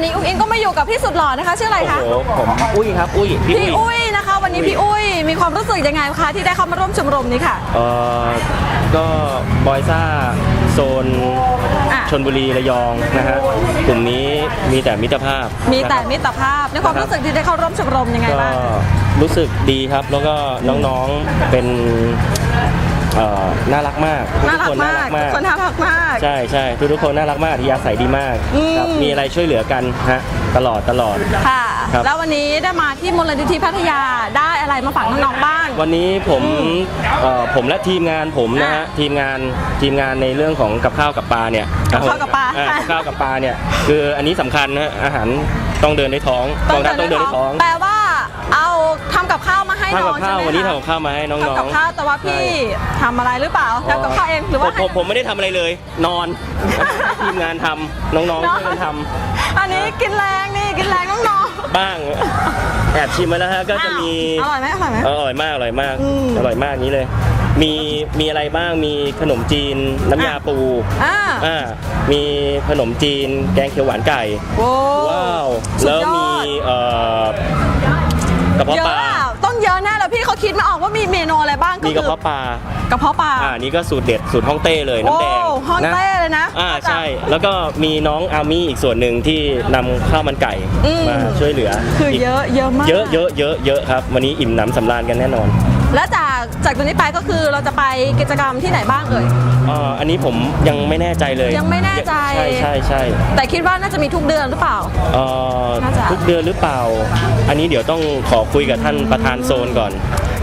และตอนนี้อุ้งอิงก็มาอยู่กับพี่สุดหล่อนะคะ ชื่ออะไรโอ้คะโหผมอุ้ยครับ อุ้ยพี่พี่อุ้ยอุ้ยนะคะ วันนี้พี่อุ้ยมีความรู้สึกยังไงคะที่ได้เข้ามาร่วมชมรมนี้ค่ะ เอ่อก็บอยซ่าโซนอะ ชนบุรีระยองนะฮะกลุ่มนี้มีแต่มิตรภาพมีแต่นะครับมิตรภาพในความรู้สึกที่ได้เข้าร่วมชมรมยังไงก็บ้าง รู้สึกดีครับ แล้วก็น้องๆเป็น เอ่อน่ารักมากทุน่ากรักคนมาน่ากรักมากคนน่ารักมาก ใช่ใช่ทุกๆคนน่ารักมากอัธยาศัยดีมากอืมครับมีอะไรช่วยเหลือกันฮะตลอดตลอด ค่ะ ครับ แล้ววันนี้ได้มาที่มูลนิธิพัทยาได้อะไรมาฝากน้องๆบ้าง วันนี้ผมเอ่อผมและทีมงานผมนะฮะอะทีมงานทีมงานในเรื่องของกับข้าวกับปลาเนี่ยกับข้าวกับปลาอ่กับข้าวกับปลาเนี่ยคืออันนี้สำคัญนะฮะอาหารต้องเดินด้วยท้องกองทัพต้องเดินด้วยท้อง แปลว่าเอาทำกับข้าวมา ให้ทำน้อกังบใช่ข้าวไหมวันนี้คะทำกับข้าวมาให้น้องๆทำกับข้าวแต่ว่าพี่ใช่ทำอะไรหรือเปล่าทำกับข้าวเองหรือว่าผมผมผมไม่ได้ทำอะไรเลย นอนให้ทีมงานทำน้องๆช่วยกันทอันนี้กินแรงนี่กินแรงน้องำบ้างแอบชิมมาแล้วฮะๆก็จะมีอ้าวอร่อยไหมอร่อยไหม อร่อยมากอร่อยมากอืมอร่อยมากนี้เลย มีมีอะไรบ้างมีขนมจีนน้ำยาอะ ปูอ่าอ่ามีขนมจีนแกงเขียวหวานไก่โอ้ว้าว สุดแล้วยอมีด เอ่อกระเพาะเยปอะลา มีเมนูอะไรบ้างก็มีกคืระเพาะปลา กระเพาะปลา อ่านี่ก็สูตรเด็ดสูตรฮ่องเต้เลยน้ำแดงโอ้ฮ่องเต้นะเลยนะ อ่าใช่ แล้วก็มีน้องอามี่อีกส่วนหนึ่งที่นำข้าวมันไก่อืมมาช่วยเหลือ คือเยอะเยอะมาก เยอะเยอะเยอะเยอะครับ วันนี้อิ่มหนำสำราญกันแน่นอน แล้วจากจากตรงนี้ไปก็คือเราจะไปกิจกรรมที่ไหนบ้างเอ่ยอ่าอันนี้ผมยังไม่แน่ใจเลย ยังไม่แน่ใจ ใช่ใช่ใช่แต่คิดว่าน่าจะมีทุกเดือนหรือเปล่าเอ่อน่าจะทุกเดือนหรือเปล่า อันนี้เดี๋ยวต้องขอคุยกับท่านประธานโซนก่อน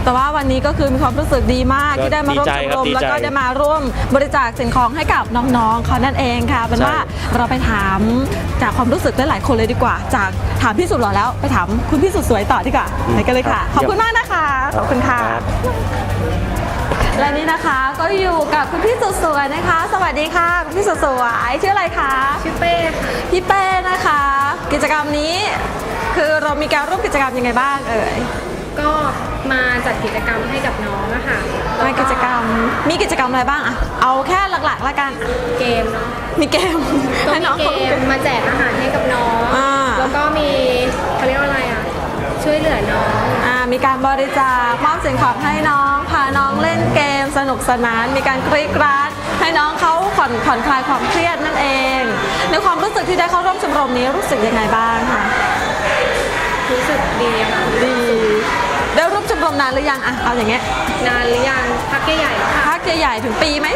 แต่ว่าวันนี้ก็คือมีความรู้สึกดีมากก็ที่ได้มาร่วมดีใจชมครัรบมดีแล้วใจก็ได้มาร่วมบริจาคสิ่งของให้กับน้องๆเขานั่นเองค่ะ เป็นใช่ ว่าเราไปถามจากความรู้สึกหลายๆคนเลยดีกว่า จากถามพี่สุดหล่อแล้วไปถามคุณพี่สุดสวยต่อดีกว่าไปกันเลยค่ะ ขอบคุณมากนะคะ ขอบคุณค่ะ รับ และนี่นะคะก็อยู่กับคุณพี่สุดสวยนะคะ สวัสดีค่ะคุณพี่สุดสวยชื่ออะไรคะชื่อเป้ค่ะพี่เป้นะคะ กิจกรรมนี้ คือเรามีการร่วมกิจกรรมยังไงบ้างเอ่ย ก็ มาจัดกิจกรรมให้กับน้องอะค่ะมากิจกรรม มีกิจกรรมอะไรบ้างอะเอาแค่หลักๆละกัน เกมเนาะมีเกมก็ให้มีน้องเกเขามมาแจกอาหารให้กับน้อง อ่า แล้วก็มีเขาเรียกว่าอะไรอะช่วยเหลือน้อง อ่ามีการบริจาคมอบสิ่งของให้น้อง พาน้องเล่นเกม สนุกสนาน มีการกรีดกราดให้น้องเขาผ่อนผ่อนคลายความเครียดนั่นเอง ในความรู้สึกที่ได้เข้าร่วมชมรมนี้รู้สึกยังไงบ้างคะ รู้สึกดีอะค่ะดีได้ร่ว มชมรมนานหรือยังอะเอาอย่างเงี้ยนานหรือยังพักใหญ่ๆแล้วค่ะพักใหญ่ๆถึงปีไหม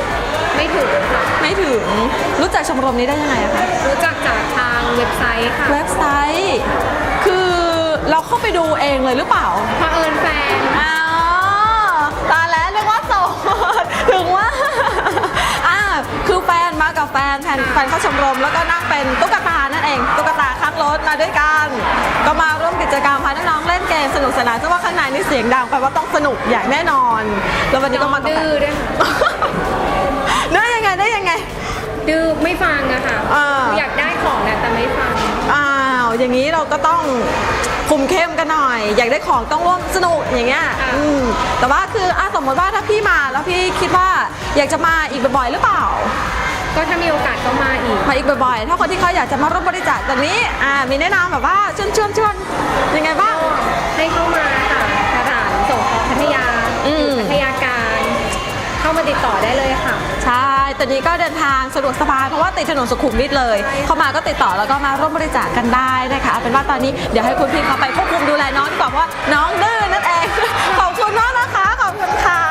ไม่ถึงค่ะไม่ถึงรู้จักชมรมนี้ได้ยังไงอะคะรู้จักจากทางเว็บไซต์ค่ะเว็บไซต์ คือเราเข้าไปดูเองเลยหรือเปล่าพอเผอิญแฟนอ๋อ กับแฟนแฟนแฟนเข้าชมรม แล้วก็นั่งเป็นตุ๊กตานั่นเอง ตุ๊กตาข้างรถมาด้วยกัน ก็มาร่วมกิจกรรมพาน้องๆเล่นเกมสนุกสนานซึ่งว่าข้างในนี่เสียงดังแปลว่าต้องสนุกอย่างแน่นอน แล้ววันนี้น้ก็องมากับแฟดื้อนด้วยค่ะได้ยังไงได้ยังไง ดื้อไม่ฟังอะค่ะอ่าอยากได้ของนะแต่ไม่ฟังอ้าวอย่างนี้เราก็ต้องคุมเข้มกันหน่อย อยากได้ของต้องร่วมสนุกอย่างเงี้ยค่ะอืมแต่ว่าคืออะสมมติว่าถ้าพี่มาแล้วพี่คิดว่าอยากจะมาอีกบ่อยๆหรือเปล่า ก็ถ้ามีโอกาสก็มาอีก มาอีกบ่อยๆ ถ้าคนที่เขาอยากจะมาร่วมบริจาคตรงนี้อ่ามีแนะนำแบบว่าชวนชวนชวนยังไงบ้าง ให้เข้ามาค่ะสถานสงเคราะห์พัทยาอืมพัทยาการ เข้ามาติดต่อได้เลยค่ะ ใช่ตอนนี้ก็เดินทางสะดวกสบายเพราะว่าติดถนนสุขุมวิทเลย เข้ามาก็ติดต่อแล้วก็มาร่วมบริจาคกันได้นะคะเอาเป็นว่าตอนนี้เดี๋ยวให้คุณพี่เขาไปควบคุมดูแลน้องดีกว่าเพราะว่าน้องดื้อนั่นเอง ขอบคุณมากนะคะ ขอบคุณค่ะค่ะ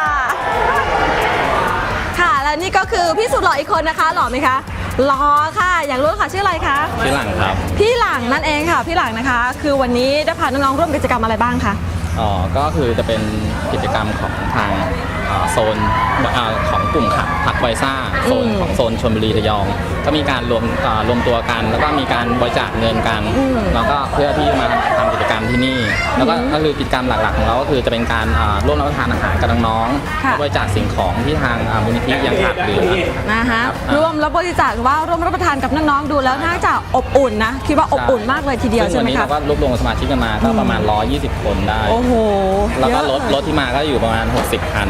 และนี่ก็คือพี่สุดหล่ออีกคนนะคะ หล่อไหมคะ หล่อค่ะ อยากรู้ค่ะชื่ออะไรคะชื่อหลังครับ พี่หลังนั่นเองค่ะ พี่หลังนะคะ คือวันนี้ได้พาน้องๆร่วมกิจกรรมอะไรบ้างคะ อ๋อ ก็คือจะเป็นกิจกรรมของทางอ่า โซนอ่าของกลุ่มขับพักไวซ่าโซนอืมของโซนชลบุรีระยอง ก็มีการรวมอ่ารวมตัวกัน แล้วก็มีการบริจาคเงินกันอืมแล้วก็เพื่อที่มาทำกิจกรรมที่นี่ แล้วก็ก็คือกิจกรรมหลักๆของเราก็คือจะเป็นการอ่าร่วมรับประทานอาหารกับน้องๆค่ะและบริจาคสิ่งของที่ทางอ่ามูลนิธิยังขาดเหลือนะคะครับร่วมรับบริจาคหรือว่าร่วมรับประทานกับน้องๆดูแล้วน่าจะอบอุ่นนะคิดว่าอบอุ่นมากเลยทีเดียวซึ่งใช่วันไหมนี้คะเราก็รวบรวมสมาชิกกันมาก็ประมาณ 120 คนได้โอ้โหแล้วก็เยอะรถรถที่มาก็อยู่ประมาณ 60 คัน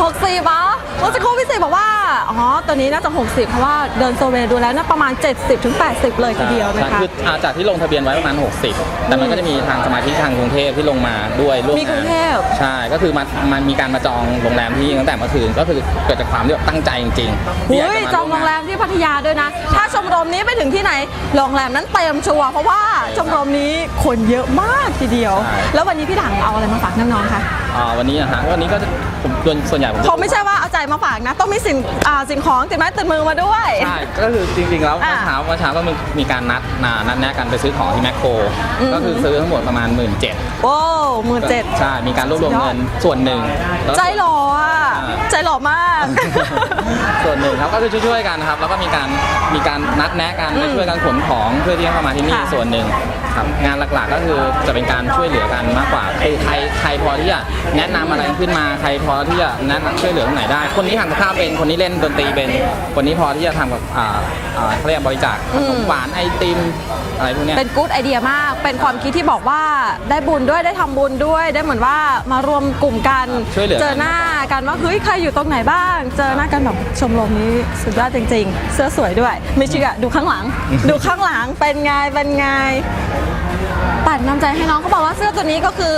60บะเมื่อสักครู่พี่สิบอกว่า อ๋อ ตัวนี้น่าจะ 60 เพราะว่าเดินโซเวย์ดูแล้วน่าประมาณ 70-80ถึง80 เลยทีเดียวนะใช่คะคืออ่าจากที่ลงทะเบียนไว้ประมาณ 60 แต่มันก็จะมีทางสมาชิกทางกรุงเทพที่ลงมาด้วยร่วมมีกรุงเทพใช่ ก็คือมันมันมีการมาจองโรงแรมที่ตั้งแต่เมื่อคืน ก็คือเกิดจากความที่แบบตั้งใจจริงๆที่อยากอุ้ยจะมาจองโรงแรมที่พัทยาด้วยนะ ถ้าชมรมนี้ไปถึงที่ไหน โรงแรมนั้นเต็มชัวร์เพราะว่าชมรมนี้คนเยอะมากทีเดียว แล้ววันนี้พี่ถังเอาอะไรมาฝากน้องๆคะ อ่าวันนี้นะฮะวันนี้ก็จะผมโดยส่วนใหญ่ผมจะคงไม่ใช่ว่าเอาใจมาฝากนะ ต้องมีสิ่งอ่าสิ่งของติดไม้ติดมือมาด้วย ใช่ก็คือจริงๆแล้วอ่าเมื่อเช้าเมื่อเช้าก็มีมีการนัดนานัดแนะกันไปซื้อของที่แมคโครอืม ก็คือซื้อทั้งหมดประมาณ 1 7ื่นเจ็ดโอ้หมื่นเจ็ด ใช่ มีการรวบรวมเงินส่วนหนึ่งแล้วก็ ใจหล่ออะ อ่า ใจหล่อมาก ส่วนหนึ่งครับก็คือช่วยๆกันนะครับ แล้วก็มีการมีการนัดแนะกันอืมไปช่วยกันขนของเพื่อที่จะเข้ามาที่นี่ค่ะส่วนหนึ่งครับงานหลักๆก็คือจะเป็นการช่วยเหลือกันมากกว่าคือใครใครพอที่จะแนะนำอะไรขึ้นมาใครพอที่จะแนะนำช่วยเหลือตรงไหนได้ คนนี้ทำกับข้าวเป็นคนนี้เล่นดนตรีเป็น คนนี้พอที่จะทำกับอ่า อ่าเขาเรียกบริจาคขนมหวานไอติมอะไรพวกเนี้ย เป็นกู๊ดไอเดียมาก เป็นความคิดที่บอกว่าได้บุญด้วยได้ทำบุญด้วย ได้เหมือนว่ามารวมกลุ่มกัน ช่วยเหลือกันเจอหน้ากันว่าเฮ้ยใครอยู่ตรงไหนบ้าง เจอหน้ากันแบบชมรมนี้สุดยอดจริง ๆ เสื้อสวยด้วย ไม่เชื่อดูข้างหลัง ดูข้างหลังเป็นไงเป็นไง ปั่นน้ำใจให้น้องเขาบอกว่าเสื้อตัวนี้ก็คือ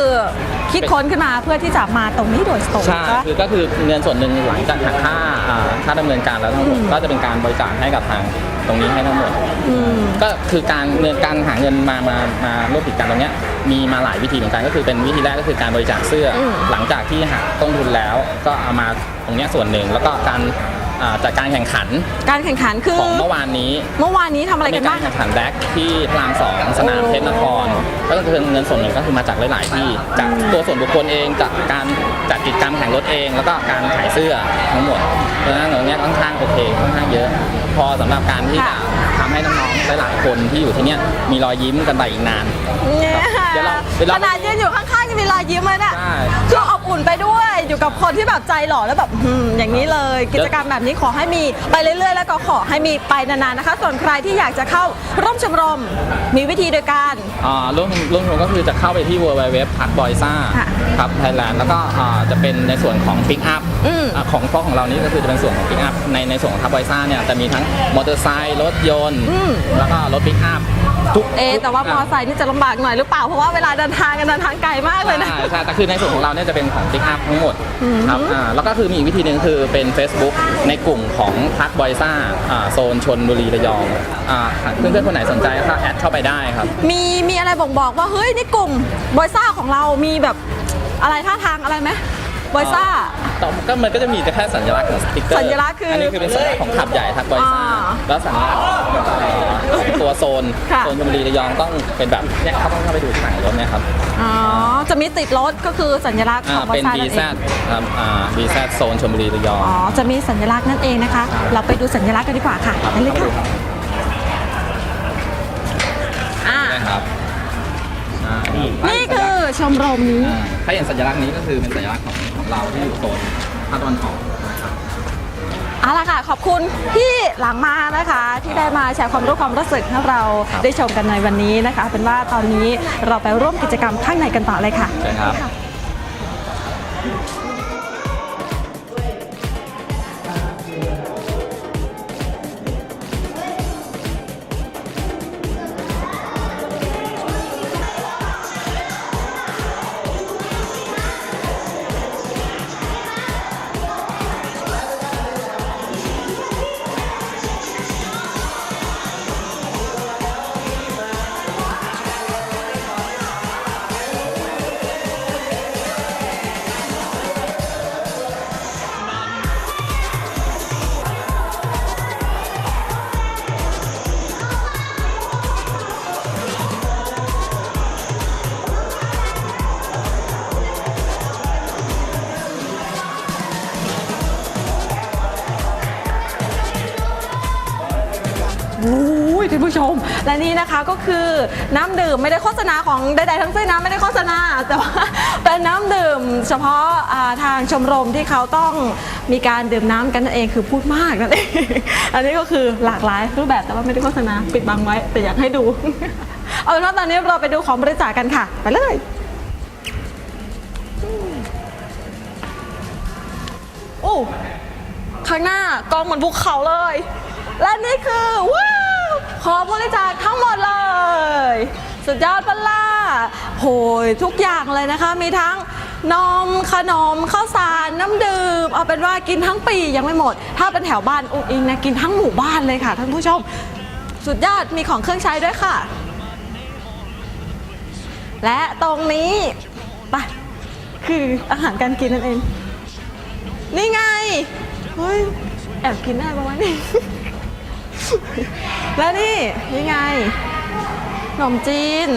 คิดค้นขึ้นมาเพื่อที่จะมาตรงนี้โดยตรงใช่ปะคือก็คือเงินส่วนหนึ่งหลังจากหักค่าอ่าค่าดำเนินการแล้วทั้งหมดก็จะเป็นการบริจาคให้กับทางตรงนี้ให้ทั้งหมดอืมก็คือการเงินการหาเงินมามามาร่วมกิจกรรมตรงเนี้ยมีมาหลายวิธีเหมือนกันก็คือเป็นวิธีแรกก็คือการบริจาคเสื้ออมหลังจากที่หักต้นทุนแล้ว ก็เอามาตรงเนี้ยส่วนหนึ่งแล้วก็การ อ่าจัดการแข่งขันการแข่งขันคือของเมื่อวานนี้เมื่อวานนี้ทำอะไรมีกันกาบ้ารงแข่งขันแดกที่พระรามสองสนามโอ้เพชรนครก็คือเงินส่วนหนึ่งก็คือมาจากหลายๆที่ จากตัวส่วนบุคคลเองจากการจัดกิจกรรมแข่งรถเอง แล้วก็การขายเสื้อทั้งหมดเพราะฉะนั้นตรงเนี้ยค่อนข้างโอเคค่อนข้างเยอะ พอสำหรับการที่จะ ทำให้น้องๆหลายๆคนที่อยู่ที่เนี้ยมีรอยยิ้มกันไปอีกนาน เนี่ยเดี๋ยวเราเดี๋ยวเรา ขนาดยืนอยู่ข้างๆยังมีรอยยิ้มเลยเนี่ยใช่ คืออบอุ่นไปด้วยอยู่กับคนที่แบบใจหล่อแล้วแบบหืมอย่างนี้เลย กิจกรรมแบบนี้ขอให้มีไปเรื่อยๆ แล้วก็ขอให้มีไปนานๆนะคะ ส่วนใครที่อยากจะเข้าร่วมชมรม มีวิธีโดยการ อ่าร่วมร่วมชมก็คือจะเข้าไปที่ w w w p a r k b o y s a ค่ะ ครับไทยแลนด์แล้วก็อ่าจะเป็นในส่วนของ Pick Up อืม อ่าของฟอกของเรานี่ก็คือจะเป็นส่วนของ Pick Up ในในส่วนของทับบอยซ่าเนี่ยจะมีทั้งมอเตอร์ไซค์รถยนต์ อืม แล้วก็รถ Pick Up ทุกเอะแต่ว่ามอเตอร์ไซค์นี่จะลำบากหน่อยหรือเปล่า เพราะว่าเวลาเดินทางกันเดินทางไกลมากเลยนะ ใช่ใช่แต่คือในส่วนของเราเนี่ยจะเป็นของ Pick Up ทั้งหมดอืมครับอ่าแล้วก็คือมีอีกวิธีหนึ่งคือเป็น Facebook ในกลุ่มของพักบอยซ่าอ่าโซนชนบุรีระยองอ่าเพื่อนๆคนไหนสนใจก็แอดเข้าไปได้ครับ มีมีอะไรบ่งบอกว่าเฮ้ยนี่กลุ่มบอยซ่าของเรามีแบบอะไรท่าทางอะไรไหม บอยซ่า ต่อก็มันก็จะมีแต่แค่สัญลักษณ์ของสติ๊กเกอร์สัญลักษณ์คืออันนี้คือเป็นสัญลักษณ์ของขับใหญ่ทักบอยซ่า อ่าแล้วสัญลักษณ์เอ่อของตัวโซนค่ะ โซนชลบุรีระยองต้องเป็นแบบเนี่ยเขาต้องเข้าไปดูถังรถเนี่ยครับอ๋อ จะมีติดรถก็คือสัญลักษณ์ขอ่าองบอเป็ยนซ่า BZ นั่นเองครับอ่า BZ โซนชลบุรีระยอง อ๋อ จะมีสัญลักษณ์นั่นเองนะคะ เราไปดูสัญลักษณ์กันดีกว่าค่ะครับไปเลยเข้าไปค่ะดูครับอ่านะครับอ่านี่คือชมรมนี้ อ่าถ้าเห็นสัญลักษณ์นี้ก็คือเป็นสัญลักษณ์ของ ของเราที่อยู่โซนภาคตะวันออกนะครับเอาละค่ะ ขอบคุณที่หลังมานะคะ ที่ได้มาแชร์ความรู้ความรู้สึกให้เราครับได้ชมกันในวันนี้นะคะ เป็นว่าตอนนี้เราไปร่วมกิจกรรมข้างในกันต่อเลยค่ะ ใช่ครับ และนี่นะคะก็คือน้ำดื่มไม่ได้โฆษณาของใดๆทั้งสิ้นนะไม่ได้โฆษณาแต่ว่าเป็นน้ำดื่ม เฉพาะาทางชมรมที่เขาต้องมีการดื่มน้ำกันนั่นเองคือพูดมากนั่นเองอันนี้ก็คือหลากหลายรูปแบบแต่ว่าไม่ได้โฆษณาปิดบังไว้ แต่อยากให้ดู เอาเป็นว่าตอนนี้เราไปดูของบริจาคกันค่ะ ไปเลยโอ้ข้างหน้ากองเหมือนภูเขาเลย และนี่คือว้า ขอบริจาคทั้งหมดเลย สุดยอดปล่ะโหยทุกอย่างเลยนะคะ มีทั้งนมขนมข้าวสารน้ำดื่ม เอาเป็นว่ากินทั้งปียังไม่หมด ถ้าเป็นแถวบ้านอุ้งอิงนะกินทั้งหมู่บ้านเลยค่ะท่านผู้ชม สุดยอดมีของเครื่องใช้ด้วยค่ะ และตรงนี้ไปคืออาหารการกินนั่นเอง นี่ไง เฮ้ย แอบกินได้ปะวะนี่ และนี่นี่ไงขนมจีน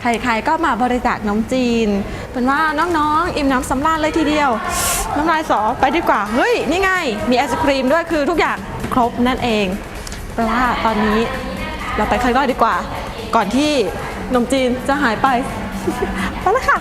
ใครๆก็มาบริจาคนมจีน เป็นว่าน้องๆ อิ่มน้ำสำราญเลยทีเดียว น้ำลายสอไปดีกว่า เฮ้ย นี่ไง มีไอศครีมด้วยคือทุกอย่างครบนั่นเองแปล่าตอนนี้เราไปข้างนอกดีกว่า ก่อนที่นมจีนจะหายไป ไปแล้วค่ะ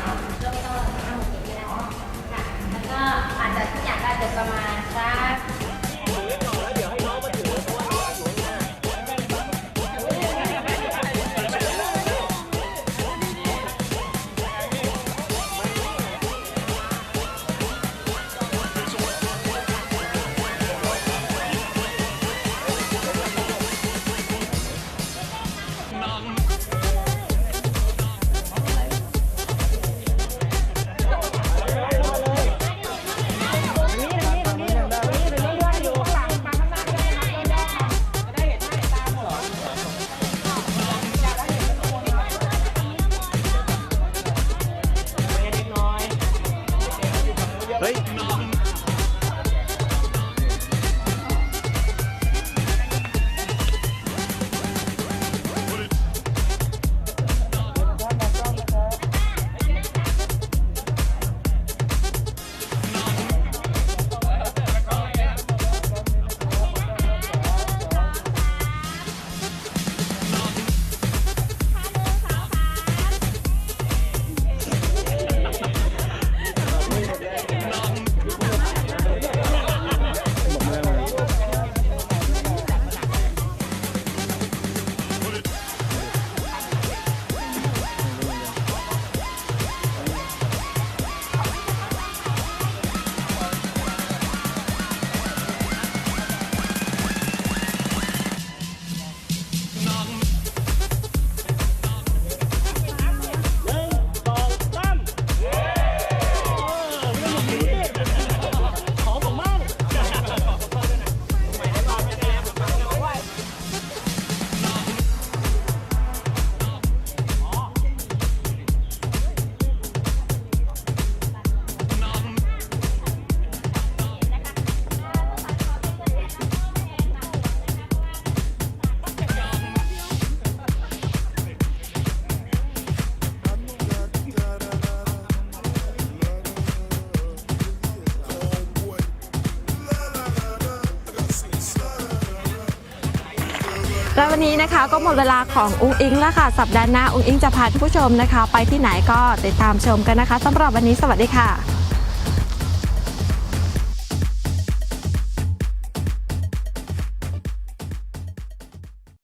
และวันนี้นะคะก็หมดเวลาของอุ้งอิงแล้วค่ะ สัปดาห์หน้าอุ้งอิงจะพาท่านผู้ชมนะคะ ไปที่ไหนก็ติดตามชมกันนะคะสำหรับวันนี้สวัสดีค่ะ